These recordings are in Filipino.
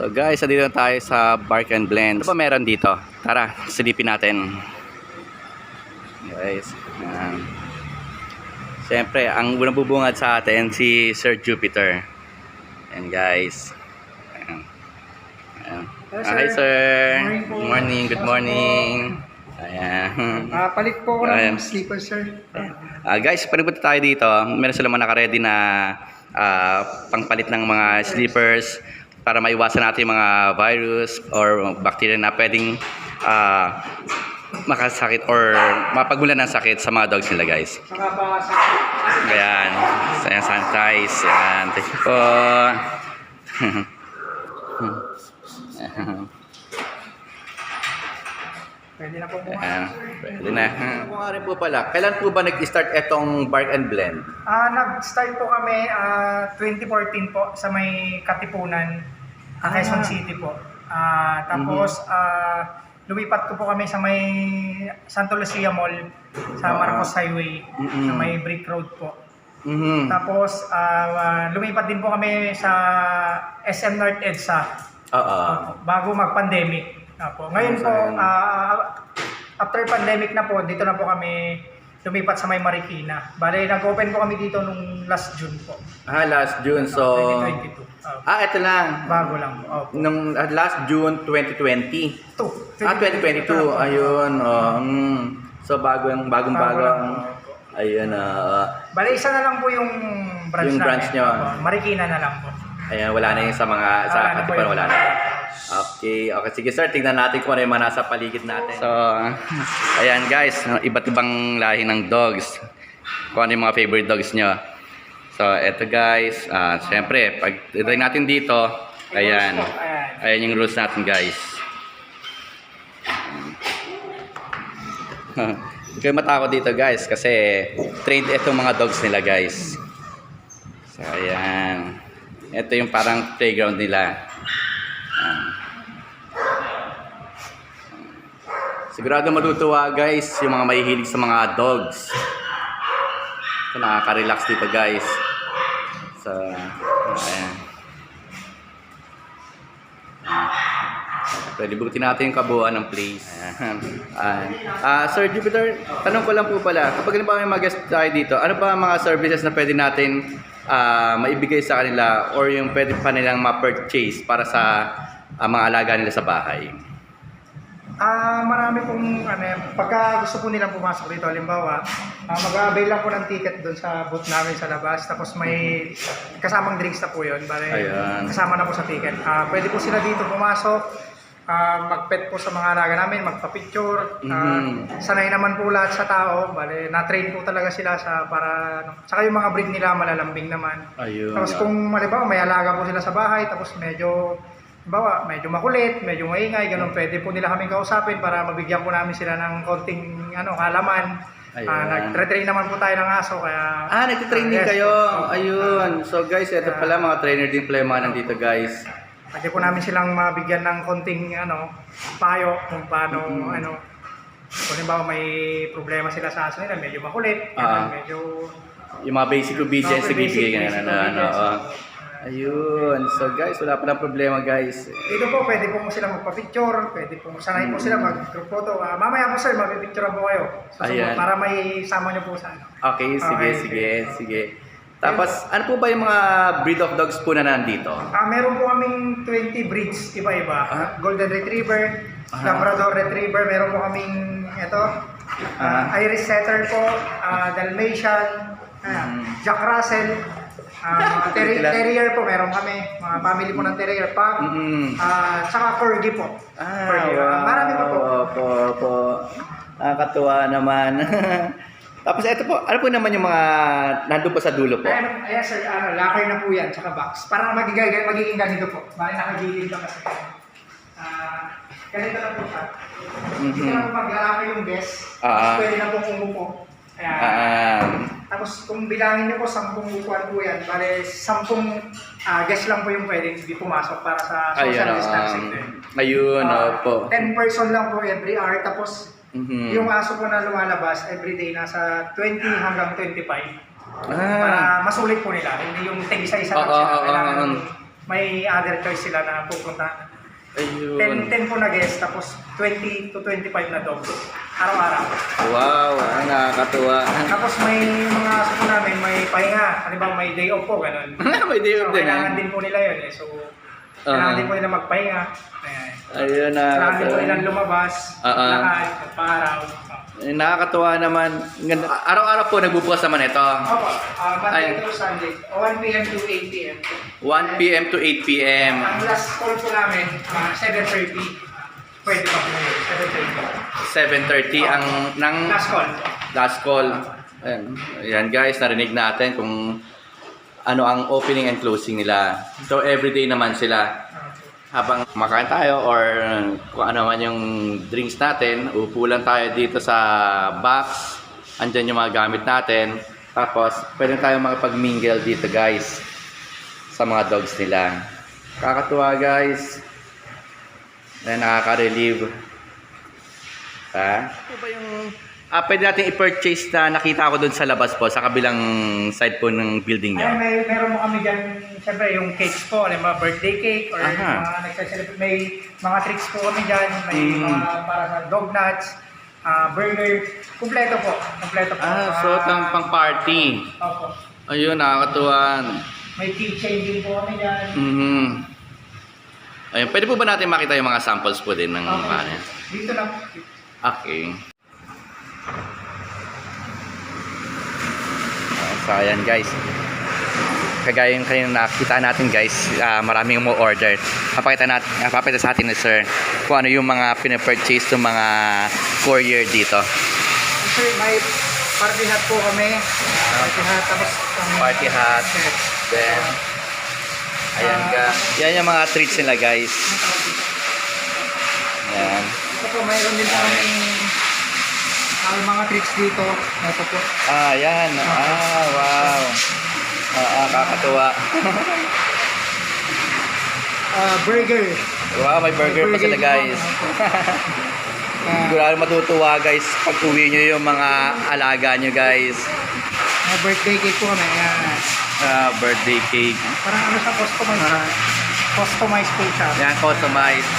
So guys, dito na tayo sa Bark and Blend. Ano ba meron dito? Tara, silipin natin. Guys, yan. Siyempre, ang unang bubungad sa atin si Sir Jupiter. And guys. Ayan. Ayan. Hello, Ah, Hi sir. sir. Morning po. Good morning, good morning. Ayan. Ah, palit po ako ng sleeper, sir. Ah, guys, pag tayo dito, meron sila mga naka-ready na ah, pangpalit ng mga sleepers para maiwasan natin yung mga virus or bacteria na pwedeng ah, makasakit or mapagmulan ng sakit sa mga dogs nila, guys. Ayan. Ayan, sanitize. Ayan. Thank you po. Pwede na po pumasok. Pwede na. Rin po pala, kailan po ba nag-start etong Bark and Blend? Ah, nag-start po kami ah 2014 po sa may Katipunan, ah, Quezon City po. Ah, tapos ah lumipat ko po kami sa may Santo Lucia Mall sa Ah. Marcos Highway Mm-mm. sa may Brick Road po. Mhm. Tapos ah, lumipat din po kami sa SM North EDSA Oo. bago mag-pandemic. Apo. Ngayon po, ah, after pandemic na po, dito na po kami lumipat sa may Marikina. Bale, nag-open po kami dito nung last June po. Ah, last June. So, 2022. Apo. ah, ito lang. bago lang po. Opo. Nung ah, last June 2020. Two. Ah, 2022. Ayun. Oh, mm. So, bago yung bagong bago. Lang po. Ayun. ah, Bale, isa na lang po yung branch Yung namin. branch nyo. Opo. Marikina na lang po. ayan, wala na yung sa mga, sa Wala na po yun. wala na. Okay, okay. Sige sir, tingnan natin kung ano yung mga nasa paligid natin. So, ayan guys, iba't ibang lahi ng dogs. Kung ano yung mga favorite dogs nyo. So, eto guys, ah, syempre, pag try natin dito. Ayan. Ayan yung rules natin guys. Huwag kayo matakot dito guys kasi trained itong mga dogs nila guys. So ayan. Ito yung parang playground nila. Sigurado matutuwa guys yung mga mahihilig sa mga dogs. So nakaka-relax dito guys. So ayan. Pwede bukutin natin yung kabuuan ng place. Ayan. Ah, Sir Jupiter, tanong ko lang po pala, kapag halimbawa may mga guest tayo dito, ano ba mga services na pwede natin ah, maibigay sa kanila or yung pwede pa nilang ma-purchase para sa ah, mga alaga nila sa bahay? Ah, marami pong ano, yan, pagka gusto po nilang pumasok dito, halimbawa, ah, mag-avail lang po ng ticket doon sa booth namin sa labas, tapos may kasamang drinks na po yun, bale, Ayan. kasama na po sa ticket. Ah, pwede po sila dito pumasok, ah, mag-pet po sa mga alaga namin, magpa-picture, ah, Mhm. sanay naman po lahat sa tao, bale, na-train po talaga sila sa para, ano, saka yung mga breed nila malalambing naman. Ayun. Tapos kung halimbawa may alaga po sila sa bahay, tapos medyo bawa, medyo makulit, medyo maingay, ganun, pwede po nila kaming kausapin para mabigyan po namin sila ng konting ano, kalaman. Ayun. Ah, nag-train naman po tayo ng aso, kaya... Ah, nagtitraining Ah, yes kayo. po. Ayun. So guys, ito pala mga trainer din pala yung mga nandito guys. Pwede po namin silang mabigyan ng konting ano, payo kung paano, Mhm. ano, kung halimbawa may problema sila sa aso nila, medyo makulit, ganun, medyo... Yung mga basic obedience Okay, na bibigay ka basic na. Ano. Ayun. So guys, wala pa ng problema guys. Dito po, pwede po mo sila magpa-picture, pwede po sanay po sila mag-group photo. Ah, mamaya po sir, mapipicture po kayo. Ayan. Para may sama nyo po sa ano. Okay, sige, Okay, sige, sige. Tapos, ano po ba yung mga breed of dogs po na nandito? Ah, meron po kaming 20 breeds, iba-iba. Ah. Golden Retriever, Ah. Labrador Retriever, meron po kaming ito, Ah. ah, Irish Setter po, ah, Dalmatian, ah, Mm. Jack Russell, ah, mga terri- Sila- Terrier po, meron kami, mga family po ng Terrier, Pug, Mm-mm. ah, tsaka Corgi po. Ah, Corgi, ah, marami pa po. Opo, opo. Nakakatuwa naman. Tapos ito po, ano po naman yung mga nandun po sa dulo po? Ayan, ayan sir, ano, locker na po yan, tsaka box. Para magiging, magiging ganito po. Bali nakagilid lang kasi. Ah, ganito lang po siya. Mhm. Dito na po maglalaki yung. Ah. Tapos pwede na po umupo. Ayan. Ah, Tapos kung bilangin niyo po, sampung upuan po yan. Bale, sampung ah, guest lang po yung pwedeng hindi pumasok para sa social ayun, distancing um, din. ayun, Ah, opo. 10 person lang po every hour. Tapos Mhm. yung aso po na lumalabas every day nasa 20 hanggang 25. Ah, Para masulit po nila, hindi yung tig isa-isa Oo, lang sila. oo, Kailangan oo. may other choice sila na pupunta. 10, Ayun. 10 po na guest, tapos 20 to 25 na dogs. Araw-araw. Wow, ang nakakatuwa. Tapos may mga suko namin, may pahinga. Halimbawa may day off po, ganun. May day So, off din kailangan eh. din po nila yun eh. So, kailangan Ah. din po nila magpahinga. Ayan. Ayun, Kailangan din po nilang lumabas, Ah, ah. lakad, magpa-araw. Eh, Nakakatuwa naman. Ang Ganda. Araw-araw po nagbubukas naman ito. Opo, ah, Monday Ayun. to Sunday, 1 p.m. to 8 p.m. 1 p.m. to 8 p.m. Ang last call po namin, mga 7.30. Pwede pa po yun, 7.30. 7.30 ang ng Last call. last call. Ayan. Ayan guys, narinig natin kung ano ang opening and closing nila. So everyday naman sila. Habang makain tayo or kung ano man yung drinks natin, upo lang tayo dito sa box. Andyan yung mga gamit natin. Tapos, pwede tayo makapag-mingle dito guys sa mga dogs nila. Kakatuwa guys. Na nakaka-relieve. Ha? Ano ba yung Ah, pwede natin i-purchase na nakita ko doon sa labas po, sa kabilang side po ng building Ay, niya. may, meron mo kami dyan, siyempre yung cakes po, alam mo, birthday cake, or Aha. mga nagsa-celebrate, may mga tricks po kami dyan, may Mm. mga para sa dog nuts, ah, burger, kumpleto po, kumpleto po. Ah, so lang pang party. Opo. Ayun, nakakatuwa. May keychain din po kami dyan. Mhm. Ayun, pwede po ba natin makita yung mga samples po din ng Okay. ano? Dito lang. Okay. So, ayan guys. Kagaya yung kanina nakita natin guys, ah, maraming mo order. Papakita natin, papakita sa atin ni sir kung ano yung mga pinapurchase ng mga courier dito. Sir, may party hat po kami. Party hat, tapos ang Party hat. Then, ayan ka. Yan yung mga treats nila guys. Ayan. Ito po, mayroon din po kami mga tricks dito. Ito po. Ah, yan. Ah, wow. Ah, ah, kakatuwa. Ah, burger. Wow, may burger pa sila guys. Ah, Sigurado matutuwa guys pag uwi nyo yung mga alaga nyo guys. may birthday cake po kami. Ayan. Ah, birthday cake. Parang ano sa customize. Customize po siya. Yan, customized.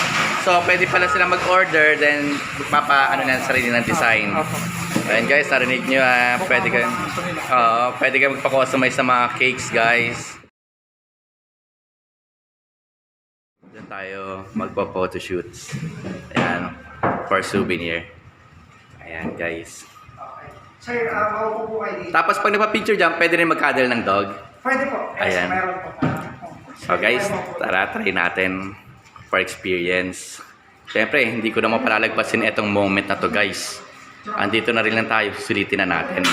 So, pwede pala sila mag-order, then mapa, ano na, sarili ng design. Ayan guys, narinig nyo, ah, pwede nila. Oo, pwede kayo magpa-customize sa mga cakes guys. Diyan tayo magpa-photoshoots. Ayan, for souvenir. Ayan guys. Sir, uh, maupo po kayo dito. Tapos pag nagpa-picture dyan, pwede rin mag-cuddle ng dog. Pwede po. Yes, Ayan. meron po. So guys, tara, try natin for experience. Siyempre, hindi ko naman palalagpasin itong moment na to guys. Andito na rin lang tayo, sulitin na natin.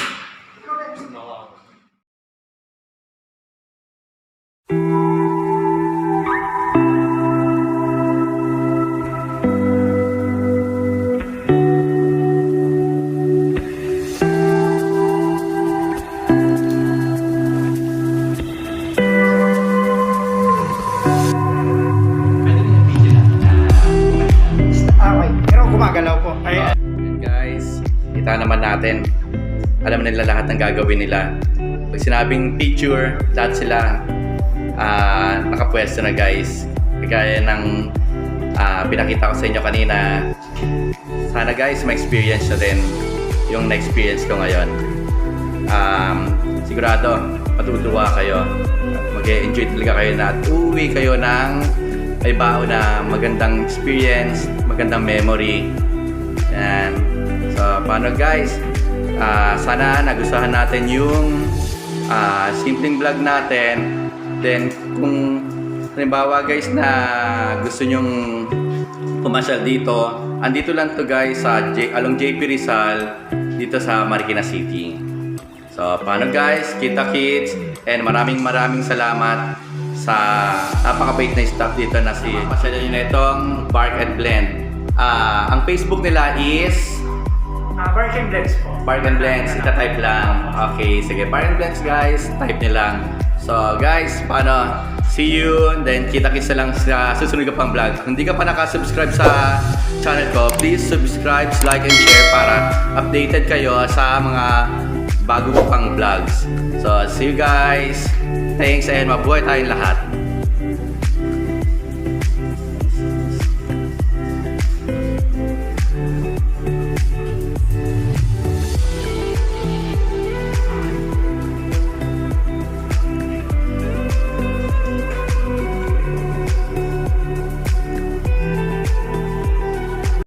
Gagawin nila. Pag sinabing picture, lahat sila ah, nakapwesto na guys. Kagaya ng ah, pinakita ko sa inyo kanina. Sana guys, ma-experience nyo din yung na-experience ko ngayon. Um, sigurado, matutuwa kayo. Mag-enjoy talaga kayo na uwi kayo ng may bao na magandang experience, magandang memory. Yan. So, paano guys? Ah, sana nagustuhan natin yung ah, simpleng vlog natin. Then, kung halimbawa guys na gusto nyong pumasyal dito, andito lang to guys sa J- along JP Rizal dito sa Marikina City. So, paano guys? Kita kids and maraming maraming salamat sa napakabait na staff dito na si Pasyalan nyo na itong Bark and Blend. Ah, ang Facebook nila is uh, Bark and Blends po. Bark and Blends. Ita-type lang. Okay, sige. Bark and Blends guys. Type nyo lang. So guys, paano? See you. Then kita-kita lang sa susunod ka pang vlog. Kung di ka pa nakasubscribe sa channel ko, please subscribe, like, and share para updated kayo sa mga bago ko pang vlogs. So, see you guys. Thanks and mabuhay tayong lahat.